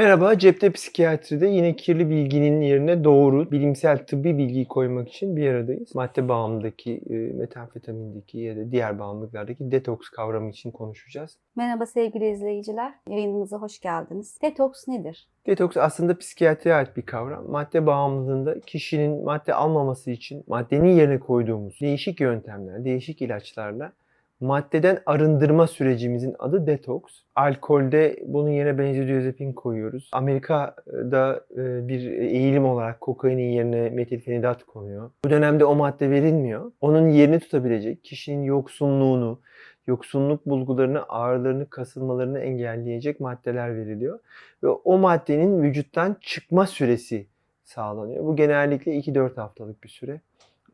Merhaba, Cepte Psikiyatri'de yine kirli bilginin yerine doğru, bilimsel tıbbi bilgiyi koymak için bir aradayız. Madde bağımlılıktaki, e, metamfetamindeki ya da diğer bağımlılıklardaki detoks kavramı için konuşacağız. Merhaba sevgili izleyiciler, yayınımıza hoş geldiniz. Detoks nedir? Detoks aslında psikiyatriye ait bir kavram. Madde bağımlılığında kişinin madde almaması için maddenin yerine koyduğumuz değişik yöntemler, değişik ilaçlarla maddeden arındırma sürecimizin adı detoks. Alkolde bunun yerine benzodiazepin koyuyoruz. Amerika'da e, bir eğilim olarak kokainin yerine metilfenidat konuyor. Bu dönemde o madde verilmiyor. Onun yerini tutabilecek kişinin yoksunluğunu, yoksunluk bulgularını, ağrılarını, kasılmalarını engelleyecek maddeler veriliyor. Ve o maddenin vücuttan çıkma süresi sağlanıyor. Bu genellikle 2-4 haftalık bir süre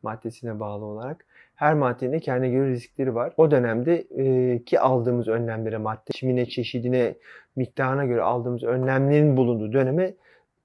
maddesine bağlı olarak. Her maddenin de kendine göre riskleri var. O dönemde e, ki aldığımız önlemlere, madde çimine, çeşidine, miktarına göre aldığımız önlemlerin bulunduğu döneme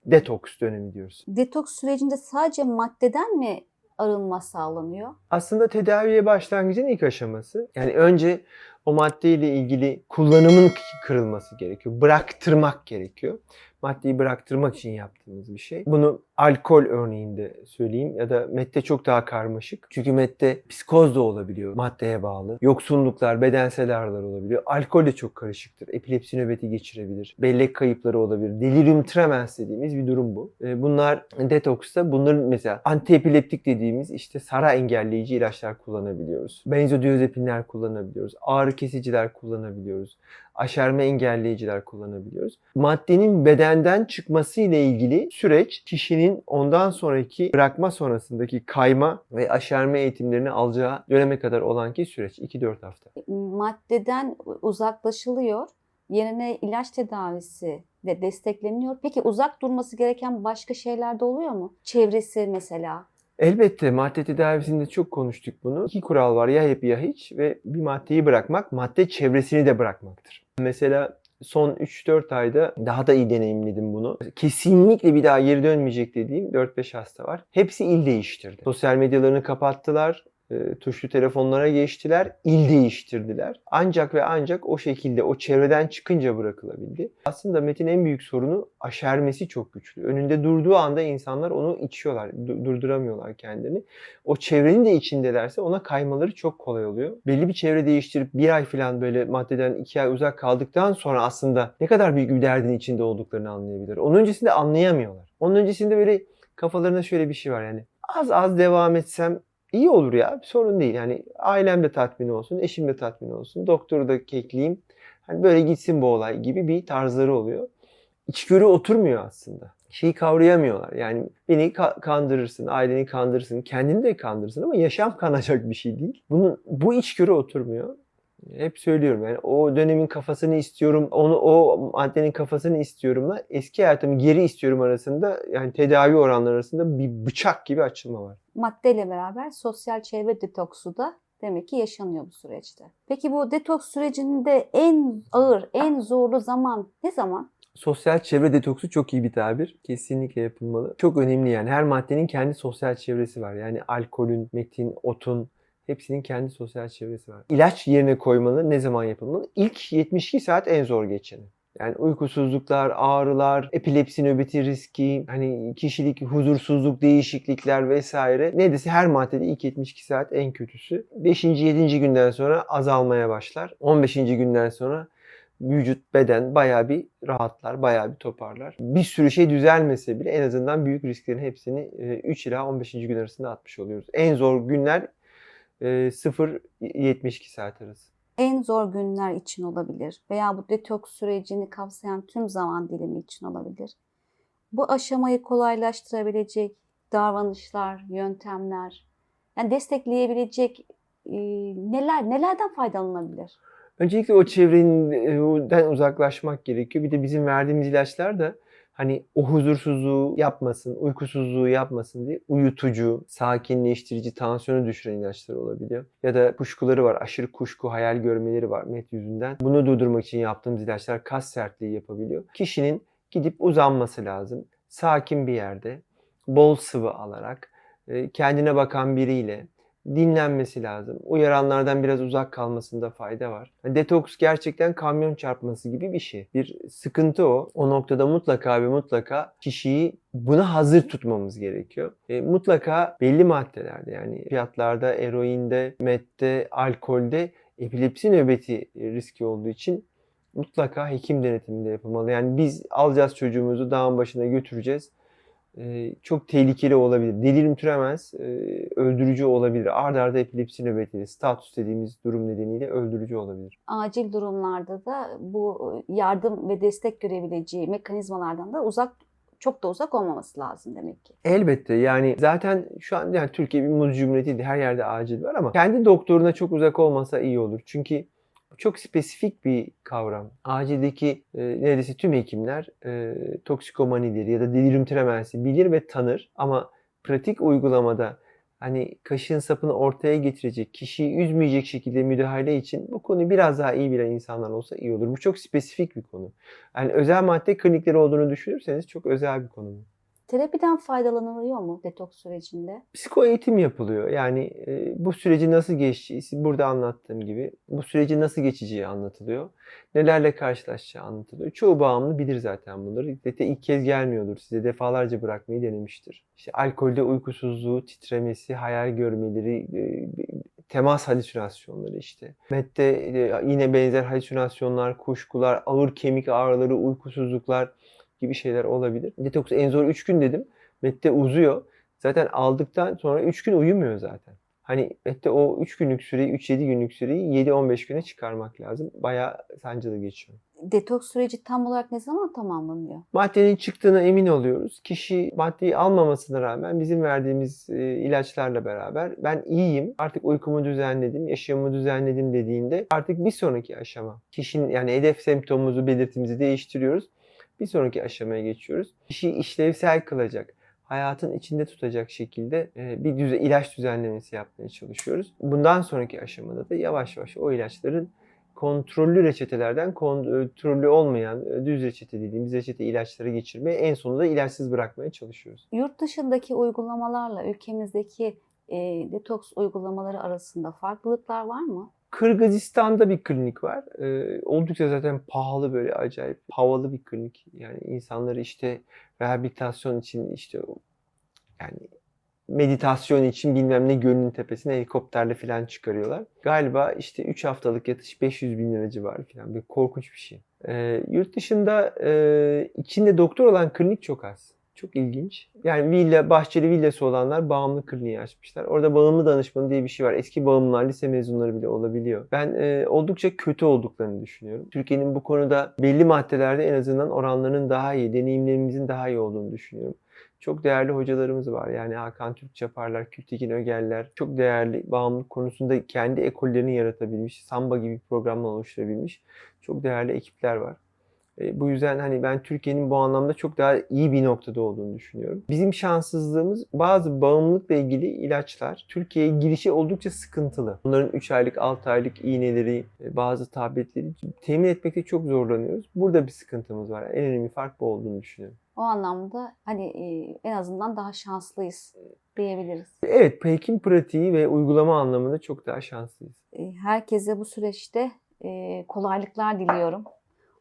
detoks dönemi diyoruz. Detoks sürecinde sadece maddeden mi arınma sağlanıyor? Aslında tedaviye başlangıcın ilk aşaması. Yani önce o maddeyle ilgili kullanımın kırılması gerekiyor. Bıraktırmak gerekiyor. Maddeyi bıraktırmak için yaptığımız bir şey. Bunu alkol örneğinde söyleyeyim ya da madde çok daha karmaşık. Çünkü madde psikoz da olabiliyor maddeye bağlı. Yoksunluklar, bedensel ağrılar olabiliyor. Alkol de çok karışıktır. Epilepsi nöbeti geçirebilir. Bellek kayıpları olabilir. Delirium tremens dediğimiz bir durum bu. E, Bunlar detoksta bunların mesela antiepileptik dediğimiz işte sara engelleyici ilaçlar kullanabiliyoruz. Benzodiazepinler kullanabiliyoruz. Ağrı kesiciler kullanabiliyoruz. Aşerme engelleyiciler kullanabiliyoruz. Maddenin bedenden çıkması ile ilgili süreç kişinin ondan sonraki bırakma sonrasındaki kayma ve aşerme eğitimlerini alacağı döneme kadar olan ki süreç 2-4 hafta. Maddeden uzaklaşılıyor, yerine ilaç tedavisi de destekleniyor. Peki uzak durması gereken başka şeyler de oluyor mu? Çevresi mesela. Elbette madde tedavisinde çok konuştuk bunu. İki kural var ya hep ya hiç ve bir maddeyi bırakmak madde çevresini de bırakmaktır. Mesela son 3-4 ayda daha da iyi deneyimledim bunu. Kesinlikle bir daha geri dönmeyecek dediğim 4-5 hasta var. Hepsi il değiştirdi. Sosyal medyalarını kapattılar. E, Tuşlu telefonlara geçtiler, il değiştirdiler. Ancak ve ancak o şekilde o çevreden çıkınca bırakılabildi. Aslında Metin en büyük sorunu aşermesi çok güçlü. Önünde durduğu anda insanlar onu içiyorlar, du- durduramıyorlar kendini. O çevrenin de içindelerse ona kaymaları çok kolay oluyor. Belli bir çevre değiştirip bir ay falan böyle maddeden iki ay uzak kaldıktan sonra aslında ne kadar büyük bir derdin içinde olduklarını anlayabilir. Onun öncesinde anlayamıyorlar. Onun öncesinde böyle kafalarında şöyle bir şey var yani. Az az devam etsem iyi olur ya. Sorun değil. Yani ailem de tatmin olsun, eşim de tatmin olsun, doktoru da kekleyeyim. Hani böyle gitsin bu olay gibi bir tarzları oluyor. İçgörü oturmuyor aslında. Şeyi kavrayamıyorlar. Yani beni ka- kandırırsın, aileni kandırırsın, kendini de kandırırsın ama yaşam kanacak bir şey değil. Bunun bu içgörü oturmuyor. Hep söylüyorum yani o dönemin kafasını istiyorum, onu o maddenin kafasını istiyorumla eski hayatımı geri istiyorum arasında yani tedavi oranları arasında bir bıçak gibi açılma var. Maddeyle beraber sosyal çevre detoksu da demek ki yaşanıyor bu süreçte. Peki bu detoks sürecinde en ağır, en zorlu zaman ne zaman? Sosyal çevre detoksu çok iyi bir tabir. Kesinlikle yapılmalı. Çok önemli yani. Her maddenin kendi sosyal çevresi var. Yani alkolün, metin, otun hepsinin kendi sosyal çevresi var. İlaç yerine koymalı. Ne zaman yapılmalı? İlk 72 saat en zor geçeni. Yani uykusuzluklar, ağrılar, epilepsi nöbeti riski, hani kişilik huzursuzluk, değişiklikler vesaire. Neredeyse her maddede ilk 72 saat en kötüsü. 5. 7. günden sonra azalmaya başlar. 15. günden sonra vücut, beden bayağı bir rahatlar, bayağı bir toparlar. Bir sürü şey düzelmese bile en azından büyük risklerin hepsini e, 3 ila 15. gün arasında atmış oluyoruz. En zor günler e, 0-72 saat arası. En zor günler için olabilir veya bu detoks sürecini kapsayan tüm zaman dilimi için olabilir. Bu aşamayı kolaylaştırabilecek davranışlar, yöntemler, yani destekleyebilecek e, neler nelerden faydalanılabilir? Öncelikle o çevreden uzaklaşmak gerekiyor. Bir de bizim verdiğimiz ilaçlar da hani o huzursuzluğu yapmasın, uykusuzluğu yapmasın diye uyutucu, sakinleştirici, tansiyonu düşüren ilaçlar olabiliyor. Ya da kuşkuları var, aşırı kuşku, hayal görmeleri var met yüzünden. Bunu durdurmak için yaptığımız ilaçlar kas sertliği yapabiliyor. Kişinin gidip uzanması lazım. Sakin bir yerde, bol sıvı alarak, e, kendine bakan biriyle, dinlenmesi lazım. Uyaranlardan biraz uzak kalmasında fayda var. Detoks gerçekten kamyon çarpması gibi bir şey. Bir sıkıntı o. O noktada mutlaka ve mutlaka kişiyi buna hazır tutmamız gerekiyor. E, mutlaka belli maddelerde yani fiyatlarda, eroinde, mette, alkolde epilepsi nöbeti riski olduğu için mutlaka hekim denetiminde yapılmalı. Yani biz alacağız çocuğumuzu dağın başına götüreceğiz. Ee, çok tehlikeli olabilir. Delirium tremens e, öldürücü olabilir. Arda arda epilepsi nöbetleri, status dediğimiz durum nedeniyle öldürücü olabilir. Acil durumlarda da bu yardım ve destek görebileceği mekanizmalardan da uzak çok da uzak olmaması lazım demek ki. Elbette yani zaten şu an yani Türkiye bir muz cumhuriyeti her yerde acil var ama kendi doktoruna çok uzak olmasa iyi olur. Çünkü çok spesifik bir kavram. Acildeki e, neredeyse tüm hekimler e, toksikomanidir ya da delirium tremensi bilir ve tanır ama pratik uygulamada hani kaşığın sapını ortaya getirecek, kişiyi üzmeyecek şekilde müdahale için bu konuyu biraz daha iyi bilen insanlar olsa iyi olur. Bu çok spesifik bir konu. Yani özel madde klinikleri olduğunu düşünürseniz çok özel bir konu. bu. Terapiden faydalanılıyor mu detoks sürecinde? Psiko eğitim yapılıyor. Yani e, bu süreci nasıl geçeceği, burada anlattığım gibi bu süreci nasıl geçeceği anlatılıyor. Nelerle karşılaşacağı anlatılıyor. Çoğu bağımlı bilir zaten bunları. Zaten ilk kez gelmiyordur. Size defalarca bırakmayı denemiştir. İşte alkolde uykusuzluğu, titremesi, hayal görmeleri, e, temas halüsinasyonları işte. Mette e, yine benzer halüsinasyonlar, kuşkular, ağır kemik ağrıları, uykusuzluklar gibi şeyler olabilir. Detoks en zor 3 gün dedim. Mette uzuyor. Zaten aldıktan sonra 3 gün uyumuyor zaten. Hani Mette o 3 günlük süreyi, 3-7 günlük süreyi 7-15 güne çıkarmak lazım. Bayağı sancılı geçiyor. Detoks süreci tam olarak ne zaman tamamlanıyor? Maddenin çıktığına emin oluyoruz. Kişi maddeyi almamasına rağmen bizim verdiğimiz e, ilaçlarla beraber ben iyiyim, artık uykumu düzenledim, yaşamımı düzenledim dediğinde artık bir sonraki aşama. Kişinin yani hedef semptomumuzu, belirtimizi değiştiriyoruz. Bir sonraki aşamaya geçiyoruz. Kişiyi işlevsel kılacak, hayatın içinde tutacak şekilde e, bir düze, ilaç düzenlemesi yapmaya çalışıyoruz. Bundan sonraki aşamada da yavaş yavaş o ilaçların kontrollü reçetelerden kontrollü olmayan e, düz reçete dediğimiz reçete ilaçlara geçirmeye en sonunda ilaçsız bırakmaya çalışıyoruz. Yurt dışındaki uygulamalarla ülkemizdeki e, detoks uygulamaları arasında farklılıklar var mı? Kırgızistan'da bir klinik var. Ee, oldukça zaten pahalı böyle acayip havalı bir klinik. Yani insanları işte rehabilitasyon için işte yani meditasyon için bilmem ne gölünün tepesine helikopterle falan çıkarıyorlar. Galiba işte 3 haftalık yatış 500 bin lira civarı falan. Bir korkunç bir şey. Ee, yurt dışında e, içinde doktor olan klinik çok az. Çok ilginç. Yani villa, bahçeli villası olanlar bağımlı kliniği açmışlar. Orada bağımlı danışmanı diye bir şey var. Eski bağımlılar, lise mezunları bile olabiliyor. Ben e, oldukça kötü olduklarını düşünüyorum. Türkiye'nin bu konuda belli maddelerde en azından oranlarının daha iyi, deneyimlerimizin daha iyi olduğunu düşünüyorum. Çok değerli hocalarımız var. Yani Hakan Türkçaparlar, Kültekin Ögeller. Çok değerli bağımlılık konusunda kendi ekollerini yaratabilmiş, Samba gibi programlar oluşturabilmiş çok değerli ekipler var. E, bu yüzden hani ben Türkiye'nin bu anlamda çok daha iyi bir noktada olduğunu düşünüyorum. Bizim şanssızlığımız bazı bağımlılıkla ilgili ilaçlar Türkiye'ye girişi oldukça sıkıntılı. Bunların 3 aylık, 6 aylık iğneleri, e, bazı tabletleri temin etmekte çok zorlanıyoruz. Burada bir sıkıntımız var. En önemli fark bu olduğunu düşünüyorum. O anlamda hani e, en azından daha şanslıyız diyebiliriz. Evet, hekim pratiği ve uygulama anlamında çok daha şanslıyız. Herkese bu süreçte kolaylıklar diliyorum.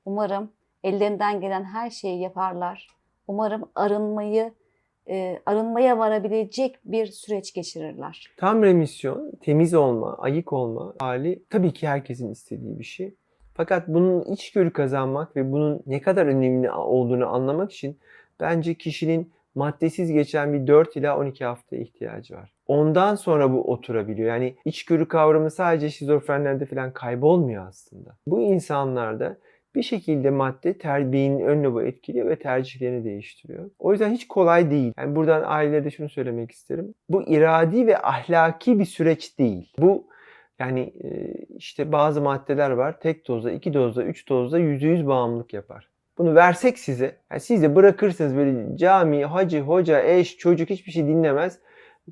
Umarım ellerinden gelen her şeyi yaparlar. Umarım arınmayı e, arınmaya varabilecek bir süreç geçirirler. Tam remisyon, temiz olma, ayık olma hali tabii ki herkesin istediği bir şey. Fakat bunun içgörü kazanmak ve bunun ne kadar önemli olduğunu anlamak için bence kişinin maddesiz geçen bir 4 ila 12 hafta ihtiyacı var. Ondan sonra bu oturabiliyor. Yani içgörü kavramı sadece şizofrenlerde falan kaybolmuyor aslında. Bu insanlarda bir şekilde madde ter, beynin ön lobu etkiliyor ve tercihlerini değiştiriyor. O yüzden hiç kolay değil. Yani buradan ailelere de şunu söylemek isterim. Bu iradi ve ahlaki bir süreç değil. Bu yani e, işte bazı maddeler var. Tek dozda, iki dozda, üç dozda yüzde yüz bağımlılık yapar. Bunu versek size, yani siz de bırakırsınız böyle cami, hacı, hoca, eş, çocuk hiçbir şey dinlemez.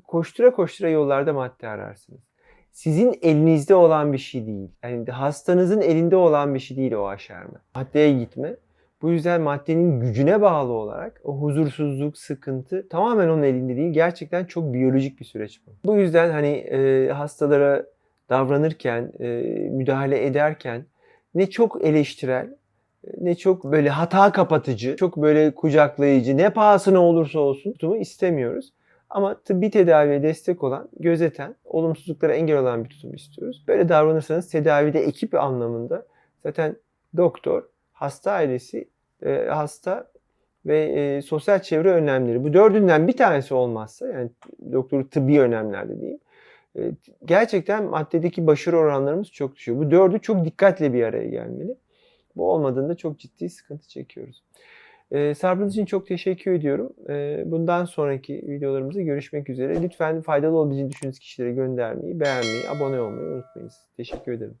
Koştura koştura yollarda madde ararsınız sizin elinizde olan bir şey değil. Yani hastanızın elinde olan bir şey değil o aşerme. Maddeye gitme. Bu yüzden maddenin gücüne bağlı olarak o huzursuzluk, sıkıntı tamamen onun elinde değil. Gerçekten çok biyolojik bir süreç bu. Bu yüzden hani e, hastalara davranırken, e, müdahale ederken ne çok eleştirel, ne çok böyle hata kapatıcı, çok böyle kucaklayıcı, ne pahasına olursa olsun tutumu istemiyoruz. Ama tıbbi tedaviye destek olan, gözeten, olumsuzluklara engel olan bir tutum istiyoruz. Böyle davranırsanız tedavide ekip anlamında zaten doktor, hasta ailesi, e, hasta ve e, sosyal çevre önlemleri. Bu dördünden bir tanesi olmazsa yani doktor tıbbi önlemlerde diyeyim. e, gerçekten maddedeki başarı oranlarımız çok düşüyor. Bu dördü çok dikkatle bir araya gelmeli. Bu olmadığında çok ciddi sıkıntı çekiyoruz. Ee, sabrınız için çok teşekkür ediyorum. Ee, bundan sonraki videolarımızda görüşmek üzere. Lütfen faydalı olabileceğini düşündüğünüz kişilere göndermeyi, beğenmeyi, abone olmayı unutmayınız. Teşekkür ederim.